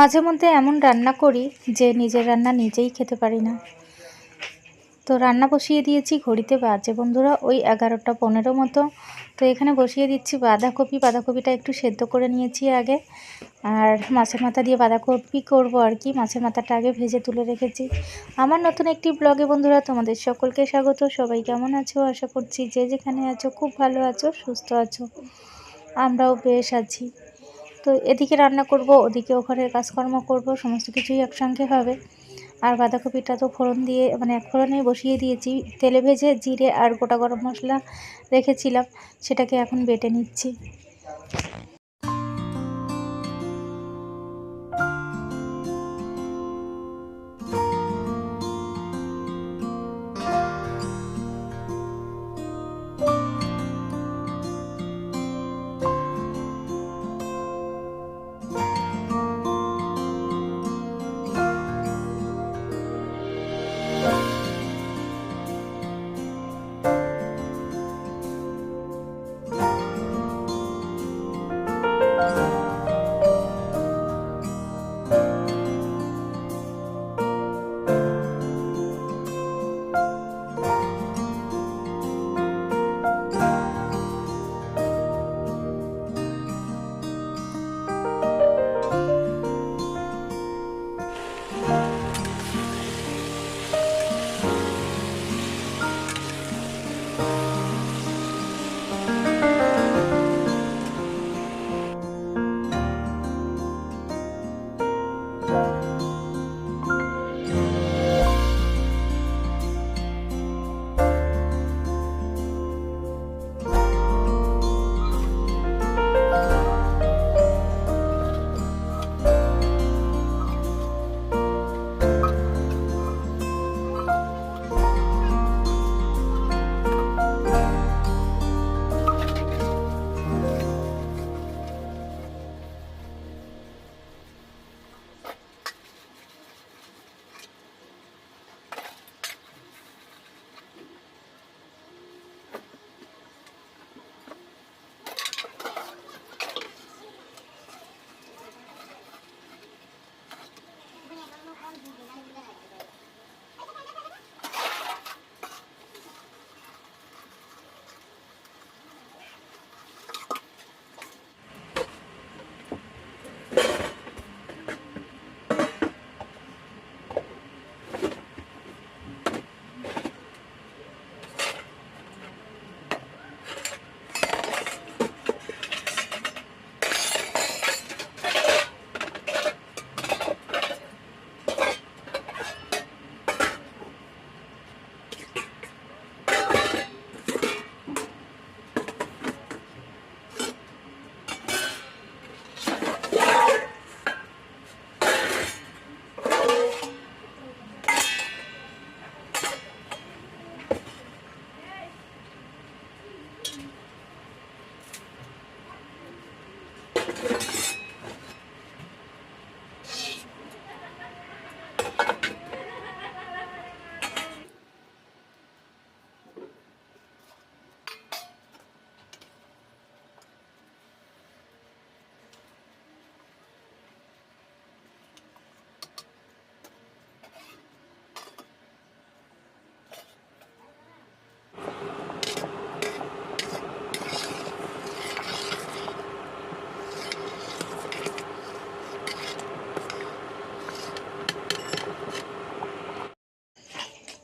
মাঝে মধ্যে এমন রান্না করি যে নিজের রান্না নিজেই খেতে পারি না। তো রান্না বসিয়ে দিয়েছি ঘড়িতে বাজে। বন্ধুরা, ওই এগারোটা পনেরো মতো। তো এখানে বসিয়ে দিচ্ছি বাঁধাকপি। বাঁধাকপিটা একটু সেদ্ধ করে নিয়েছি আগে। আর মাছের মাথা দিয়ে বাঁধাকপি করব আর কি। মাছের মাথাটা আগে ভেজে তুলে রেখেছি। আমার নতুন একটি ব্লগে বন্ধুরা, তোমাদের সকলকে স্বাগত। সবাই কেমন আছো? আশা করছি যে যেখানে আছো, খুব ভালো আছো, সুস্থ আছো। আমরাও বেশ আছি। তো এদিকে রান্না করব, ওদিকে ওখানের কাজকর্ম করব, সমস্ত কিছুই একসঙ্গে হবে। আর বাঁধাকপিটা তো ফোড়ন দিয়ে মানে এক ফোড়নে বসিয়ে দিয়েছি। তেলে ভেজে জিরে আর গোটা গরম মশলা রেখেছিলাম, সেটাকে এখন বেটে নিচ্ছি।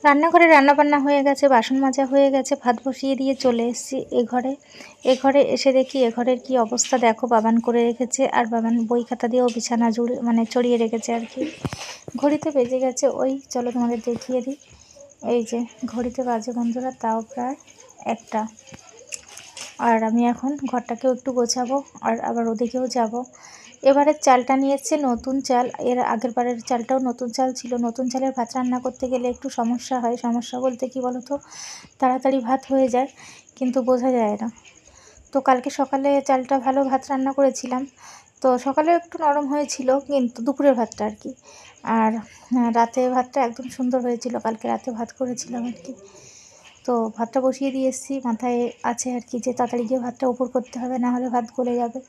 রান্নাঘরে রান্না বান্না হয়ে গেছে, বাসন মাজা হয়ে গেছে, ভাত বসিয়ে দিয়ে চলে এসেছি এ ঘরে। এ ঘরে এসে দেখি এ ঘরের কি অবস্থা দেখো, বাবান করে রেখেছে আর বাবান বই খাতা দিয়েও বিছানা জুড়ে মানে চড়িয়ে রেখেছে আর কি। ঘড়িতে বেজে গেছে, ওই চলো তোমাদের দেখিয়ে দিই। এই যে ঘড়িতে বাজে বন্ধুরা, তাও প্রায় একটা। আর আমি এখন ঘরটাকেও একটু গোছাবো আর আবার ওদিকেও যাব। এবারের চালটা নিয়েছে নতুন চাল। এর আগের বারের চালটাও নতুন চাল ছিল। নতুন চালের ভাত রান্না করতে গেলে একটু সমস্যা হয়। সমস্যা বলতে কি বলো তো তাড়াতাড়ি ভাত হয়ে যায়, কিন্তু বোঝা যায় না। তো কালকে সকালে চালটা ভালো ভাত রান্না করেছিলাম। তো সকালে একটু নরম হয়েছিল, কিন্তু দুপুরের ভাতটা আর কি। আর রাতে ভাতটা একদম সুন্দর হয়েছিল। কালকে রাতে ভাত করেছিলাম আর কি। তো ভাতটা বসিয়ে দিয়ে এসেছি। মাথায় আছে আর কি যে তাড়াতাড়ি গিয়ে ভাতটা উপর করতে হবে, না হলে ভাত গলে যাবে।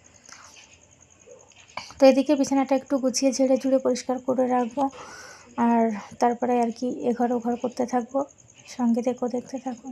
তো এদিকে বিছানাটা একটু গুছিয়ে ঝেড়ে ঝুড়ে পরিষ্কার করে রাখব। আর তারপরে আর কি এঘর ওঘর করতে থাকব, সঙ্গে দেখো দেখতে থাকব।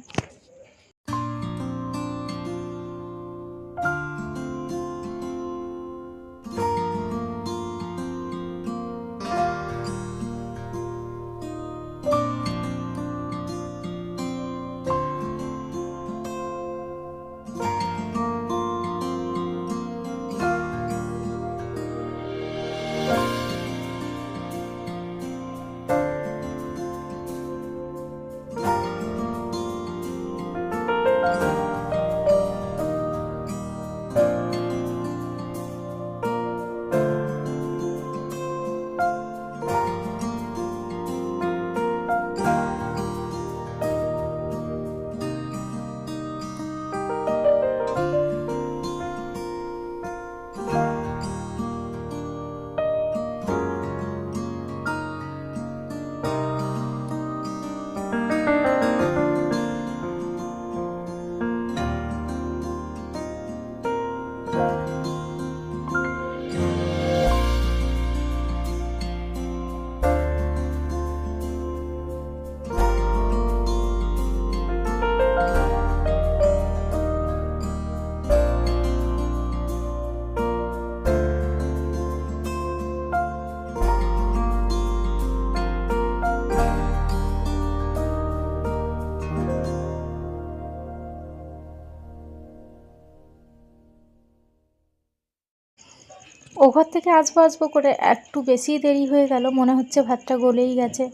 ও ঘর থেকে আসব আসব করে একটু বেশি দেরি হয়ে গেল, মনে হচ্ছে ভাতটা গলেই গেছে।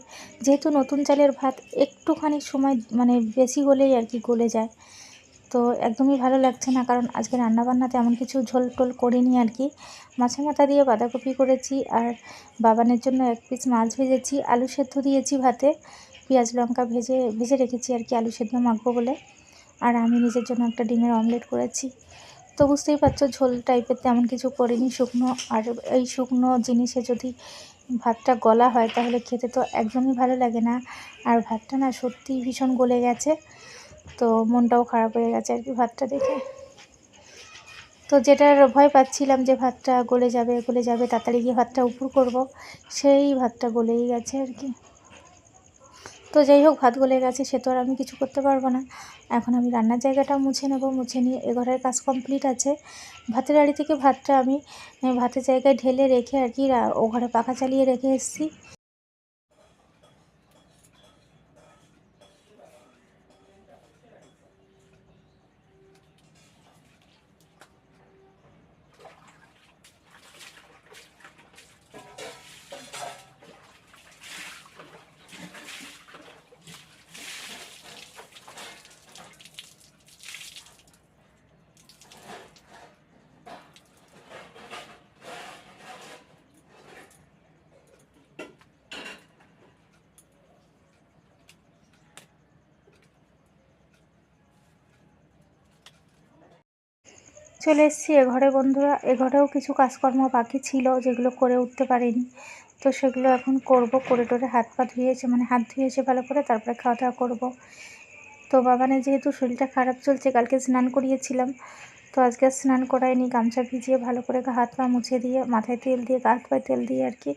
যেহেতু নতুন চালের ভাত একটুখানি সময় মানে বেশি হলেই আর কি গলে যায়। তো একদমই ভালো লাগছে না, কারণ আজকে রান্নাবান্না তেমন কিছু ঝোল টোল করিনি আর কি। মাছের মাথা দিয়ে বাঁধাকপি করেছি আর বাবানের জন্য এক পিস মাছ ভেজেছি, আলু সেদ্ধ দিয়েছি ভাতে। পেঁয়াজ লঙ্কা ভেজে ভেজে রেখেছি আর কি, আলু সেদ্ধ মাখবো বলে। আর আমি নিজের জন্য একটা ডিমের অমলেট করেছি। তো বুঝতেই পারছ, ঝোল টাইপের তেমন কিছু করিনি। শুকনো আর এই শুকনো জিনিসে যদি ভাতটা গলা হয়, তাহলে খেতে তো একদমই ভালো লাগে না। আর ভাতটা না সত্যিই ভীষণ গলে গেছে, তো মনটাও খারাপ হয়ে গেছে আর কি ভাতটা দেখে। তো যেটার ভয় পাচ্ছিলাম যে ভাতটা গলে যাবে গলে যাবে, তাড়াতাড়ি গিয়ে ভাতটা উপর করব, সেই ভাতটা গলেই গেছে আর কি। তো যাই হোক, ভাত গলে গেছে, সে তো আর আমি কিছু করতে পারব না। এখন আমি রান্নার জায়গাটা মুছে নেব, মুছে নিয়ে এ ঘরের কাজ কমপ্লিট আছে। ভাতের আড়ি থেকে ভাতটা আমি, ভাতের জায়গায় ঢেলে রেখে আর কি ও ঘরে পাখা চালিয়ে রেখে এসেছি। চলে এসেছি এ ঘরে বন্ধুরা। এ ঘরেও কিছু কাজকর্ম বাকি ছিল, যেগুলো করে উঠতে পারিনি। তো সেগুলো এখন করব, করে টোরে হাত পা ধুয়েছে মানে হাত ধুয়েছে ভালো করে, তারপরে খাওয়া দাওয়া করব। তো বাবানের যেহেতু শরীরটা খারাপ চলছে, কালকে স্নান করিয়েছিলাম। তো আজকে স্নান করায়নি, গামছা ভিজিয়ে ভালো করে হাত পা মুছে দিয়ে, মাথায় তেল দিয়ে হাত পায়ে তেল দিয়ে আর কি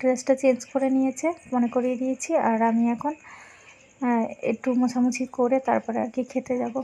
ড্রেসটা চেঞ্জ করে নিয়েছে, মনে করিয়ে দিয়েছি। আর আমি এখন একটু মোছামুছি করে তারপরে আর কি খেতে যাব।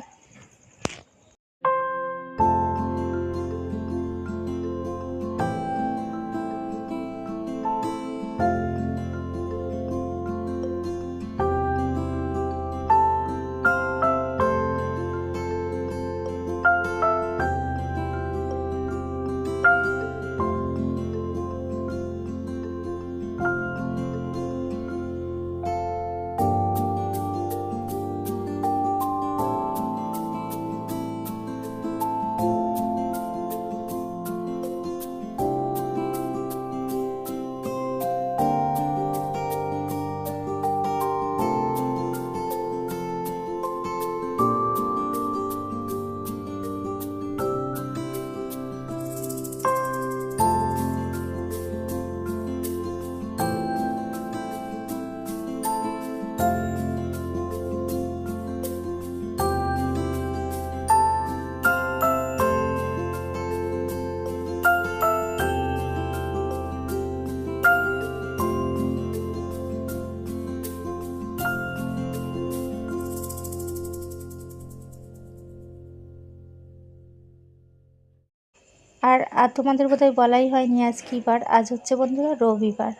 আর আর তোমাদের বোধহয় বলাই হয়নি আজ কী বার? আজ হচ্ছে বন্ধুরা রবিবার।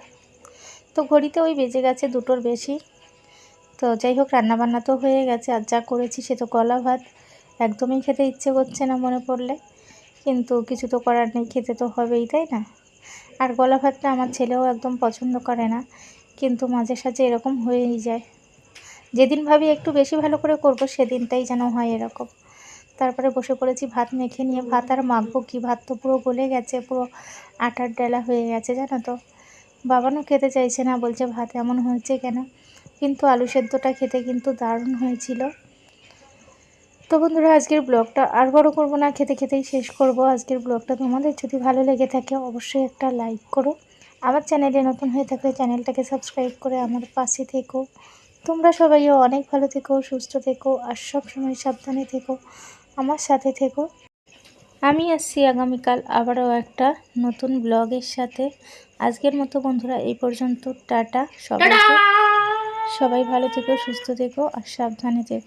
তো ঘড়িতে ওই বেজে গেছে দুটোর বেশি। তো যাই হোক, রান্নাবান্না তো হয়ে গেছে, আর যা করেছি সে তো কলা ভাত। একদমই খেতে ইচ্ছে করছে না মনে পড়লে। কিন্তু কিছু তো করার নেই, খেতে তো হবেই, তাই না? আর গলা ভাতটা আমার ছেলেও একদম পছন্দ করে না, কিন্তু মাঝে সাঝে এরকম হয়েই যায়। যেদিন ভাবি একটু বেশি ভালো করে করব, সেদিনটাই যেন হয় এরকম। তারপরে বসে পড়েছি ভাত মেখে নিয়ে। ভাত আর মাখবো কি? ভাত তো পুরো গলে গেছে পুরো আটার ডেলা হয়ে গেছে জানো তো। বাবানও খেতে চাইছে না বলছে ভাত এমন হয়েছে কেন? কিন্তু আলু সেদ্ধটা খেতে কিন্তু দারুণ হয়েছিল। তো বন্ধুরা আজকের ব্লগটা আর বড় করব না খেতে খেতেই শেষ করব। আজকের ব্লগটা তোমাদের যদি ভালো লেগে থাকে অবশ্যই একটা লাইক করো। আমার চ্যানেলে নতুন হয়ে থাকলে চ্যানেলটাকে সাবস্ক্রাইব করে আমার পাশে থেকো। তোমরা সবাইও অনেক ভালো থেকো সুস্থ থেকো আর সবসময় সাবধানে থেকো। আমার সাথে থেকো। আমি আসছি আগামীকাল আবারও একটা নতুন ব্লগের সাথে। আজকের মতো বন্ধুরা এই পর্যন্ত। টাটা সবাই সবাই ভালো থেকো সুস্থ থেকো আর সাবধানে থেকো।